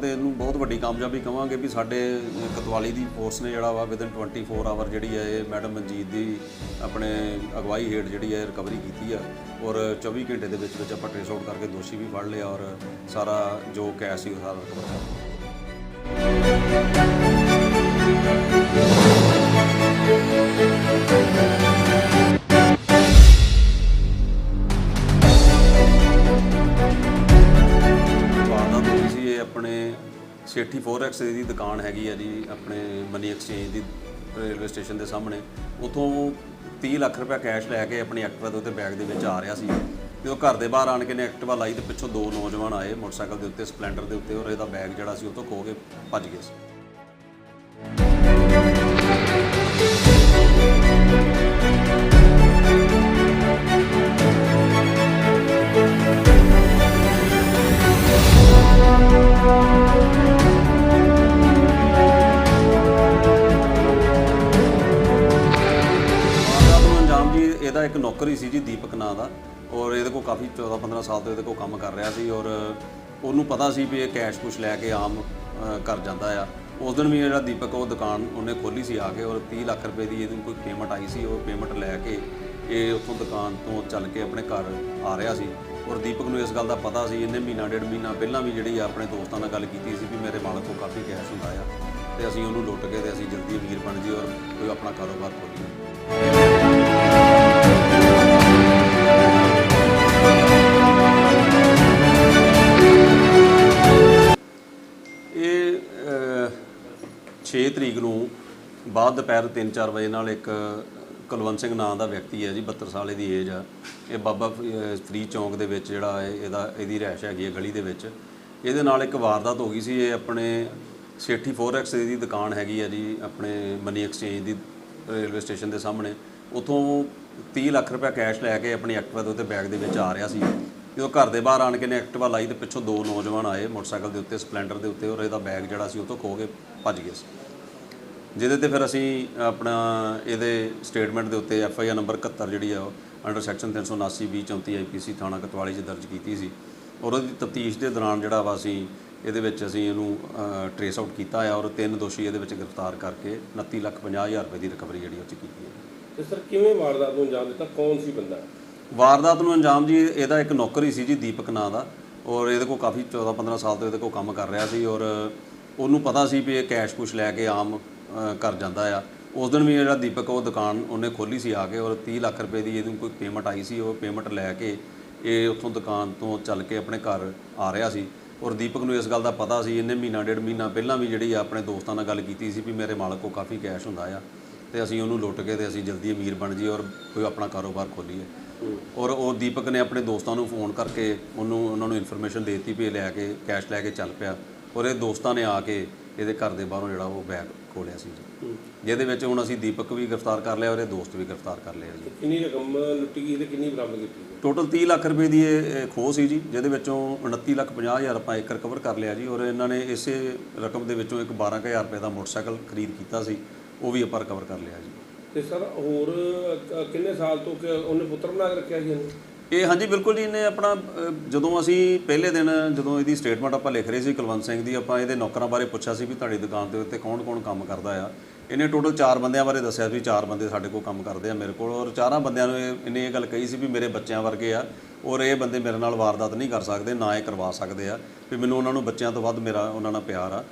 ਤੇ ਇਹਨੂੰ ਬਹੁਤ ਵੱਡੀ ਕਾਮਯਾਬੀ ਕਵਾਂਗੇ ਵੀ ਸਾਡੇ ਕਤਵਾਲੀ ਦੀ ਫੋਰਸ ਨੇ ਜਿਹੜਾ ਵਾ ਵਿਦਨ 24 ਆਵਰ ਜਿਹੜੀ ਹੈ ਇਹ ਮੈਡਮ ਮਨਜੀਤ ਦੀ ਆਪਣੇ ਅਗਵਾਈ ਹੇਠ ਜਿਹੜੀ ਹੈ ਰਿਕਵਰੀ ਕੀਤੀ ਆ ਔਰ 24 ਘੰਟੇ ਦੇ ਵਿੱਚ ਵਿੱਚ ਆਪਾਂ ਟ੍ਰੇਸ ਆਊਟ ਕਰਕੇ ਦੋਸ਼ੀ ਵੀ ਫੜ ਲਿਆ ਔਰ ਸਾਰਾ ਜੋ ਕੈਸ਼ ਸੀ ਉਹ ਸਾਰਾ ਰਿਕਵਰ ਕਰ ਲਿਆ ਵਾਰਦਾਤ ਸੇਠੀ ਫੋਰੈਕਸ ਦੀ ਦੁਕਾਨ ਹੈਗੀ ਆ ਜੀ ਆਪਣੇ ਮਨੀ ਐਕਸਚੇਂਜ ਦੀ ਰੇਲਵੇ ਸਟੇਸ਼ਨ ਦੇ ਸਾਹਮਣੇ। ਉਥੋਂ 30 ਲੱਖ ਰੁਪਏ ਕੈਸ਼ ਲੈ ਕੇ ਆਪਣੀ ਐਕਟਿਵਾ ਦੇ ਉੱਤੇ ਬੈਗ ਦੇ ਵਿੱਚ ਆ ਰਿਹਾ ਸੀ। ਜਦੋਂ ਘਰ ਦੇ ਬਾਹਰ ਆਣ ਕੇ ਨੇ ਐਕਟਿਵਾ ਲਾਈ ਤੇ ਪਿੱਛੋਂ ਦੋ ਨੌਜਵਾਨ ਆਏ ਮੋਟਰਸਾਈਕਲ ਦੇ ਉੱਤੇ ਸਪਲੈਂਡਰ ਦੇ ਉੱਤੇ, ਔਰ ਇਹਦਾ ਬੈਗ ਜਿਹੜਾ ਸੀ ਉਹ ਤੋਂ ਖੋ ਕੇ ਭੱਜ ਗਿਆ ਸੀ। ਵਾਰਦਾਤ ਜੀ ਇਹਦਾ ਇੱਕ ਨੌਕਰੀ ਸੀ ਜੀ ਦੀਪਕ ਨਾਂ ਦਾ ਔਰ ਇਹਦੇ ਕੋਲ ਕਾਫੀ 14 15 ਸਾਲ ਤੋਂ ਇਹਦੇ ਕੋਲ ਕੰਮ ਕਰ ਰਿਹਾ ਸੀ ਔਰ ਉਹਨੂੰ ਪਤਾ ਸੀ ਵੀ ਇਹ ਕੈਸ਼ ਕੁਛ ਲੈ ਕੇ ਆਮ ਅ, ਕਰ ਜਾਂਦਾ ਆ। ਉਸ ਦਿਨ ਵੀ ਜਿਹੜਾ ਦੀਪਕ ਉਹ ਦੁਕਾਨ ਉਹਨੇ ਖੋਲੀ ਸੀ ਆ ਕੇ ਔਰ 30 ਲੱਖ ਰੁਪਏ ਦੀ ਇਹਦੀ ਕੋਈ ਪੇਮੈਂਟ ਆਈ ਸੀ ਉਹ ਪੇਮੈਂਟ ਲੈ ਕੇ ਇਹ ਉੱਥੋਂ ਦੁਕਾਨ ਤੋਂ ਚੱਲ ਕੇ ਆਪਣੇ ਘਰ ਆ ਰਿਹਾ ਸੀ। ਔਰ ਦੀਪਕ ਨੂੰ ਇਸ ਗੱਲ ਦਾ ਪਤਾ ਸੀ ਇਹਨੇ ਮਹੀਨਾ ਡੇਢ ਮਹੀਨਾ ਪਹਿਲਾਂ ਵੀ ਜਿਹੜੀ ਆ ਆਪਣੇ ਦੋਸਤਾਂ ਨਾਲ ਗੱਲ ਕੀਤੀ ਸੀ ਵੀ ਮੇਰੇ ਮਾਲਕ ਕੋਲ ਕਾਫੀ ਕੈਸ਼ ਹੁੰਦਾ ਆ ਤੇ ਅਸੀਂ ਉਹਨੂੰ ਲੁੱਟ ਕੇ ਤੇ ਅਸੀਂ ਜਲਦੀ ਅਮੀਰ ਬਣ ਜੀ ਔਰ ਕੋਈ ਆਪਣਾ ਕਾਰੋਬਾਰ ਖੋਲੀਏ ਬਾਅਦ ਦੁਪਹਿਰ 3-4 ਵਜੇ ਨਾਲ ਇੱਕ ਕੁਲਵੰਤ ਸਿੰਘ ਨਾਂ ਦਾ ਵਿਅਕਤੀ ਹੈ ਜੀ 72 ਸਾਲ ਦੀ ਏਜ ਆ। ਇਹ ਬਾਬਾ ਫਰੀ ਚੌਂਕ ਦੇ ਵਿੱਚ ਜਿਹੜਾ ਹੈ ਇਹਦਾ, ਇਹਦੀ ਰਹਿਸ਼ ਹੈਗੀ ਹੈ ਗਲੀ ਦੇ ਵਿੱਚ। ਇਹਦੇ ਨਾਲ ਇੱਕ ਵਾਰਦਾਤ ਹੋ ਗਈ ਸੀ। ਇਹ ਆਪਣੇ ਸੇਠੀ 4x ਦੀ ਦੁਕਾਨ ਹੈਗੀ ਹੈ ਜੀ, ਆਪਣੇ ਮਨੀ ਐਕਸਚੇਂਜ ਦੀ, ਰੇਲਵੇ ਸਟੇਸ਼ਨ ਦੇ ਸਾਹਮਣੇ। ਉਥੋਂ 30 ਲੱਖ ਰੁਪਏ ਕੈਸ਼ ਲੈ ਕੇ ਆਪਣੀ ਐਕਟਿਵਾ ਦੇ ਉੱਤੇ ਬੈਗ ਦੇ ਵਿੱਚ ਆ ਰਿਹਾ ਸੀ। ਜਦੋਂ ਘਰ ਦੇ ਬਾਹਰ ਆਣ ਕੇ ਨੇ ਐਕਟਿਵਾ ਲਾਈ ਤੇ ਪਿੱਛੋਂ ਦੋ ਨੌਜਵਾਨ ਆਏ ਮੋਟਰਸਾਈਕਲ ਦੇ ਉੱਤੇ ਸਪਲੈਂਡਰ ਦੇ ਉੱਤੇ, ਔਰ ਇਹਦਾ ਬੈਗ ਜਿਹੜਾ ਸੀ ਉਹ ਤੋਂ ਖੋ ਕੇ ਭੱਜ ਗਿਆ ਸੀ। ਜਿਹਦੇ ਤੇ ਫਿਰ ਅਸੀਂ ਆਪਣਾ ਇਹਦੇ ਸਟੇਟਮੈਂਟ ਦੇ ਉੱਤੇ ਐਫ ਆਈ ਆਰ ਨੰਬਰ 71 ਜਿਹੜੀ ਆ ਅੰਡਰ ਸੈਕਸ਼ਨ 379 ਬੀ 34 ਆਈਪੀਸੀ ਥਾਣਾ ਕਤਵਾਲੀ 'ਚ ਦਰਜ ਕੀਤੀ ਸੀ। ਔਰ ਉਹਦੀ ਤਫਤੀਸ਼ ਦੇ ਦੌਰਾਨ ਜਿਹੜਾ ਵਾ ਅਸੀਂ ਇਹਦੇ ਵਿੱਚ ਅਸੀਂ ਇਹਨੂੰ ਟਰੇਸ ਆਊਟ ਕੀਤਾ ਆ ਔਰ ਤਿੰਨ ਦੋਸ਼ੀ ਇਹਦੇ ਵਿੱਚ ਗ੍ਰਿਫਤਾਰ ਕਰਕੇ 29 ਲੱਖ 50 ਹਜ਼ਾਰ ਰੁਪਏ ਦੀ ਰਿਕਵਰੀ ਜਿਹੜੀ ਉਹ 'ਚ ਕੀਤੀ ਹੈ। ਤੇ ਸਰ ਕਿਵੇਂ ਵਾਰਦਾਤ ਨੂੰ ਅੰਜਾਮ ਦਿੱਤਾ? ਕੌਣ ਸੀ ਬੰਦਾ? ਵਾਰਦਾਤ ਨੂੰ ਅੰਜਾਮ ਜੀ ਇਹਦਾ ਇੱਕ ਨੌਕਰ ਸੀ ਜੀ ਦੀਪਕ ਨਾਂ ਦਾ ਔਰ ਇਹਦੇ ਕੋਲ ਕਾਫੀ 14 15 ਸਾਲ ਤੋਂ ਇਹਦੇ ਕੋਲ ਕੰਮ ਕਰ ਰਿਹਾ ਸੀ ਔਰ ਉਹਨੂੰ ਪਤਾ ਸੀ ਵੀ ਇਹ ਕੈਸ਼ ਕੁਛ ਲੈ ਕੇ ਆਮ ਘਰ ਜਾਂਦਾ ਆ। ਉਸ ਦਿਨ ਵੀ ਜਿਹੜਾ ਦੀਪਕ, ਉਹ ਦੁਕਾਨ ਉਹਨੇ ਖੋਲੀ ਸੀ ਆ ਕੇ, ਔਰ 30 ਲੱਖ ਰੁਪਏ ਦੀ ਇਹਨੂੰ ਕੋਈ ਪੇਮੈਂਟ ਆਈ ਸੀ, ਉਹ ਪੇਮੈਂਟ ਲੈ ਕੇ ਇਹ ਉੱਥੋਂ ਦੁਕਾਨ ਤੋਂ ਚੱਲ ਕੇ ਆਪਣੇ ਘਰ ਆ ਰਿਹਾ ਸੀ। ਔਰ ਦੀਪਕ ਨੂੰ ਇਸ ਗੱਲ ਦਾ ਪਤਾ ਸੀ, ਇਹਨੇ ਮਹੀਨਾ, ਡੇਢ ਮਹੀਨਾ ਪਹਿਲਾਂ ਵੀ ਜਿਹੜੀ ਆ ਆਪਣੇ ਦੋਸਤਾਂ ਨਾਲ ਗੱਲ ਕੀਤੀ ਸੀ ਵੀ ਮੇਰੇ ਮਾਲਕ ਕੋਲ ਕਾਫੀ ਕੈਸ਼ ਹੁੰਦਾ ਆ ਤੇ ਅਸੀਂ ਉਹਨੂੰ ਲੁੱਟ ਕੇ ਤੇ ਅਸੀਂ ਜਲਦੀ ਅਮੀਰ ਬਣ ਜੀ ਔਰ ਕੋਈ ਆਪਣਾ ਕਾਰੋਬਾਰ ਖੋਲੀਏ ਔਰ ਉਹ ਦੀਪਕ ਨੇ ਆਪਣੇ ਦੋਸਤਾਂ ਨੂੰ ਫੋਨ ਕਰਕੇ ਉਹਨੂੰ, ਉਹਨਾਂ ਨੂੰ ਇਨਫੋਰਮੇਸ਼ਨ ਦਿੱਤੀ ਵੀ ਇਹ ਲੈ ਕੇ ਕੈਸ਼ ਲੈ ਕੇ ਚੱਲ ਪਿਆ। ਔਰ ਇਹ ਦੋਸਤਾਂ ਨੇ ਆ ਕੇ ਇਹਦੇ ਘਰ ਦੇ ਬਾਹਰੋਂ ਜਿਹੜਾ ਉਹ ਬੈਗ ਖੋਲਿਆ ਸੀ ਜੀ। ਜਿਹਦੇ ਵਿੱਚ ਹੁਣ ਅਸੀਂ ਦੀਪਕ ਵੀ ਗ੍ਰਿਫਤਾਰ ਕਰ ਲਿਆ ਔਰ ਇਹ ਦੋਸਤ ਵੀ ਗ੍ਰਿਫਤਾਰ ਕਰ ਲਿਆ ਜੀ। ਕਿੰਨੀ ਰਕਮ ਲੁੱਟੀ ਗਈ ਤੇ ਕਿੰਨੀ ਬਰਾਮਦ ਕੀਤੀ ਟੋਟਲ 30 ਲੱਖ ਰੁਪਏ ਦੀ ਇਹ ਖੋਹ ਸੀ ਜੀ ਜਿਹਦੇ ਵਿੱਚੋਂ 29 ਲੱਖ 50 ਹਜ਼ਾਰ ਆਪਾਂ ਇੱਕ ਰਿਕਵਰ ਕਰ ਲਿਆ ਜੀ ਔਰ ਇਹਨਾਂ ਨੇ ਇਸੇ ਰਕਮ ਦੇ ਵਿੱਚੋਂ ਇੱਕ 12000 ਰੁਪਏ ਦਾ ਮੋਟਰਸਾਈਕਲ ਖਰੀਦ ਕੀਤਾ ਸੀ ਉਹ ਵੀ ਆਪਾਂ ਰਿਕਵਰ ਕਰ ਲਿਆ ਜੀ। ਤੇ ਸਰ ਹੋਰ ਕਿੰਨੇ ਸਾਲ ਤੋਂ ਉਹਨੇ ਪੁੱਤਰ ਬਣਾ ਕੇ ਰੱਖਿਆ ਸੀ ਇਹਨੂੰ? ਇਹ ਹਾਂਜੀ, ਬਿਲਕੁਲ ਜੀ, ਇਹਨੇ ਆਪਣਾ ਜਦੋਂ ਅਸੀਂ ਪਹਿਲੇ ਦਿਨ ਜਦੋਂ ਇਹਦੀ ਸਟੇਟਮੈਂਟ ਆਪਾਂ ਲਿਖ ਰਹੇ ਸੀ ਕੁਲਵੰਤ ਸਿੰਘ ਦੀ, ਆਪਾਂ ਇਹਦੇ ਨੌਕਰਾਂ ਬਾਰੇ ਪੁੱਛਿਆ ਸੀ ਵੀ ਤੁਹਾਡੀ ਦੁਕਾਨ ਦੇ ਉੱਤੇ ਕੌਣ-ਕੌਣ ਕੰਮ ਕਰਦਾ ਆ। ਇਹਨੇ ਟੋਟਲ 4 ਬੰਦਿਆਂ ਬਾਰੇ ਦੱਸਿਆ ਵੀ 4 ਬੰਦੇ ਸਾਡੇ ਕੋਲ ਕੰਮ ਕਰਦੇ ਆ ਮੇਰੇ ਕੋਲ, ਔਰ ਚਾਰਾਂ ਬੰਦਿਆਂ ਨੂੰ ਇਹਨੇ ਇਹ ਗੱਲ ਕਹੀ ਸੀ ਵੀ ਮੇਰੇ ਬੱਚਿਆਂ ਵਰਗੇ ਆ, ਔਰ ਇਹ ਬੰਦੇ ਮੇਰੇ ਨਾਲ ਵਾਰਦਾਤ ਨਹੀਂ ਕਰ ਸਕਦੇ, ਨਾ ਇਹ ਕਰਵਾ ਸਕਦੇ ਆ, ਵੀ ਮੈਨੂੰ ਉਹਨਾਂ ਨੂੰ ਬੱਚਿਆਂ ਤੋਂ ਵੱਧ ਮੇਰਾ, ਉਹਨਾਂ ਨਾਲ ਪਿਆਰ ਆ।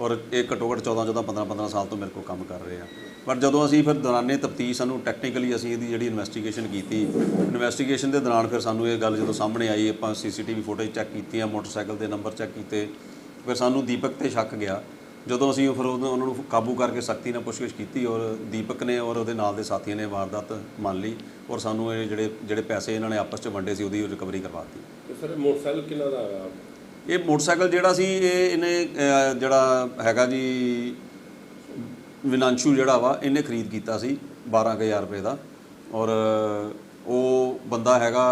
ਔਰ ਇਹ ਘੱਟੋ ਘੱਟ 14 14 15 15 ਸਾਲ ਤੋਂ ਮੇਰੇ ਕੋਲ ਕੰਮ ਕਰ ਰਹੇ ਆ। ਪਰ ਜਦੋਂ ਅਸੀਂ ਫਿਰ ਦੌਰਾਨੇ ਤਫਤੀਸ਼ ਸਾਨੂੰ ਟੈਕਨੀਕਲੀ ਅਸੀਂ ਇਹਦੀ ਜਿਹੜੀ ਇਨਵੈਸਟੀਗੇਸ਼ਨ ਕੀਤੀ ਇਨਵੈਸਟੀਗੇਸ਼ਨ ਦੇ ਦੌਰਾਨ ਫਿਰ ਸਾਨੂੰ ਇਹ ਗੱਲ ਜਦੋਂ ਸਾਹਮਣੇ ਆਈ, ਆਪਾਂ ਸੀਸੀਟੀਵੀ ਫੁਟੇਜ ਚੈੱਕ ਕੀਤੀਆਂ ਮੋਟਰਸਾਈਕਲ ਦੇ ਨੰਬਰ ਚੈੱਕ ਕੀਤੇ, ਫਿਰ ਸਾਨੂੰ ਦੀਪਕ ਤੇ ਸ਼ੱਕ ਗਿਆ। ਜਦੋਂ ਅਸੀਂ ਫਿਰ ਉਹਨਾਂ ਨੂੰ ਕਾਬੂ ਕਰਕੇ ਸਖਤੀ ਨਾਲ ਪੁੱਛਗਿੱਛ ਕੀਤੀ ਔਰ ਦੀਪਕ ਨੇ ਔਰ ਉਹਦੇ ਨਾਲ ਦੇ ਸਾਥੀਆਂ ਨੇ ਵਾਰਦਾਤ ਮੰਨ ਲਈ ਔਰ ਸਾਨੂੰ ਇਹ ਜਿਹੜੇ ਜਿਹੜੇ ਪੈਸੇ ਇਹਨਾਂ ਨੇ ਆਪਸ 'ਚ ਵੰਡੇ ਸੀ ਉਹਦੀ ਰਿਕਵਰੀ ਕਰਵਾ ਦਿੱਤੀ। ਸਰ ਮੋਟਰਸਾਈਕਲ ਕਿੰਨਾ ਦਾ ਇਹ ਮੋਟਰਸਾਈਕਲ ਜਿਹੜਾ ਸੀ ਇਹ ਇਹਨੇ ਜਿਹੜਾ ਹੈਗਾ ਜੀ ਵਿਨਾਂਸ਼ੂ ਜਿਹੜਾ ਵਾ ਇਹਨੇ ਖਰੀਦ ਕੀਤਾ ਸੀ 12000 ਰੁਪਏ ਦਾ। ਔਰ ਉਹ ਬੰਦਾ ਹੈਗਾ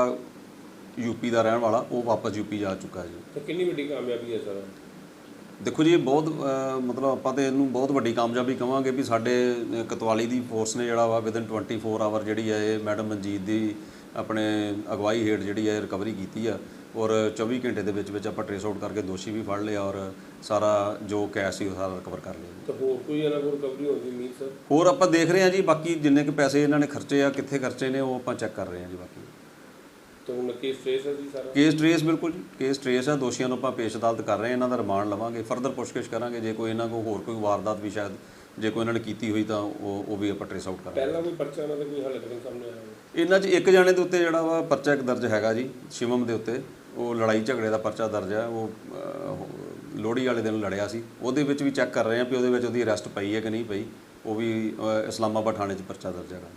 ਯੂਪੀ ਦਾ ਰਹਿਣ ਵਾਲਾ ਉਹ ਵਾਪਸ ਯੂਪੀ ਜਾ ਚੁੱਕਾ ਜੀ। ਤੇ ਕਿੰਨੀ ਵੱਡੀ ਕਾਮਯਾਬੀ ਹੈ ਸਰ? ਦੇਖੋ ਜੀ ਇਹ ਬਹੁਤ ਮਤਲਬ ਆਪਾਂ ਤੇ ਇਹਨੂੰ ਬਹੁਤ ਵੱਡੀ ਕਾਮਯਾਬੀ ਕਵਾਂਗੇ ਵੀ ਸਾਡੇ ਕਤਵਾਲੀ ਦੀ ਫੋਰਸ ਨੇ ਜਿਹੜਾ ਵਾ ਵਿਦਨ 24 ਆਵਰ ਜਿਹੜੀ ਹੈ ਇਹ ਮੈਡਮ ਮਨਜੀਤ ਦੀ ਆਪਣੇ ਅਗਵਾਈ ਹੇਠ ਜਿਹੜੀ ਹੈ ਰਿਕਵਰੀ ਕੀਤੀ ਆ। ਔਰ 24 ਘੰਟੇ ਦੇ ਵਿੱਚ ਵਿੱਚ ਆਪਾਂ ਟ੍ਰੇਸ ਆਊਟ ਕਰਕੇ ਦੋਸ਼ੀ ਵੀ ਫੜ ਲਿਆ ਔਰ ਸਾਰਾ ਜੋ ਕੈਸ਼ ਸੀ ਉਹ ਸਾਰਾ ਰਿਕਵਰ ਕਰ ਲਿਆ। ਤਾਂ ਹੋਰ ਕੋਈ ਇਹਨਾਂ ਕੋਲ ਰਿਕਵਰੀ ਹੋਣ ਉਮੀਦ ਸਰ ਹੋਰ ਆਪਾਂ ਦੇਖ ਰਹੇ ਹਾਂ ਜੀ ਬਾਕੀ ਜਿੰਨੇ ਕੁ ਪੈਸੇ ਇਹਨਾਂ ਨੇ ਖਰਚੇ ਆ ਕਿੱਥੇ ਖਰਚੇ ਨੇ ਉਹ ਆਪਾਂ ਚੈੱਕ ਕਰ ਰਹੇ ਹਾਂ ਜੀ ਬਾਕੀ। ਤਾਂ ਹੁਣ ਕੇਸ ਟ੍ਰੇਸ ਹੈ ਜੀ ਸਾਰਾ? ਕੇਸ ਟ੍ਰੇਸ ਬਿਲਕੁਲ ਜੀ ਕੇਸ ਟ੍ਰੇਸ ਆ ਦੋਸ਼ੀਆਂ ਨੂੰ ਆਪਾਂ ਪੇਸ਼ ਅਦਾਲਤ ਕਰ ਰਹੇ ਹਾਂ ਇਹਨਾਂ ਦਾ ਰਿਮਾਂਡ ਲਵਾਂਗੇ ਫਰਦਰ ਪੁੱਛਗਿੱਛ ਕਰਾਂਗੇ ਜੇ ਕੋਈ ਇਹਨਾਂ ਕੋਲ ਹੋਰ ਕੋਈ ਵਾਰਦਾਤ ਵੀ ਸ਼ਾਇਦ ਜੇ ਕੋਈ ਇਹਨਾਂ ਨੇ ਕੀਤੀ ਹੋਈ ਤਾਂ ਉਹ ਉਹ ਵੀ ਆਪਾਂ ਟ੍ਰੇਸ ਆਊਟ ਕਰਾਂਗੇ। ਪਹਿਲਾਂ ਕੋਈ ਪਰਚਾ ਇਹਨਾਂ ਦਾ ਕੋਈ ਹਾਲੇ ਤੱਕ ਸਾਹਮਣੇ ਆਇਆ। ਇਹਨਾਂ 'ਚ ਇੱਕ ਜਾਣੇ ਦੇ ਉੱਤੇ ਜਿਹੜਾ ਵਾ ਪਰਚਾ ਇੱਕ ਦਰਜ ਹੈਗਾ ਜੀ ਸ਼ਿਵਮ ਦੇ ਉੱਤੇ। ਉਹ ਲੜਾਈ ਝਗੜੇ ਦਾ ਪਰਚਾ ਦਰਜ ਹੈ, ਉਹ ਲੋਹੜੀ ਵਾਲੇ ਦਿਨ ਲੜਿਆ ਸੀ। ਉਹਦੇ ਵਿੱਚ ਵੀ ਚੈੱਕ ਕਰ ਰਹੇ ਹਾਂ ਵੀ ਉਹਦੇ ਵਿੱਚ ਉਹਦੀ ਅਰੈਸਟ ਪਈ ਹੈ ਕਿ ਨਹੀਂ ਪਈ। ਉਹ ਵੀ ਇਸਲਾਮਾਬਾਦ ਥਾਣੇ 'ਚ ਪਰਚਾ ਦਰਜ ਹੈਗਾ।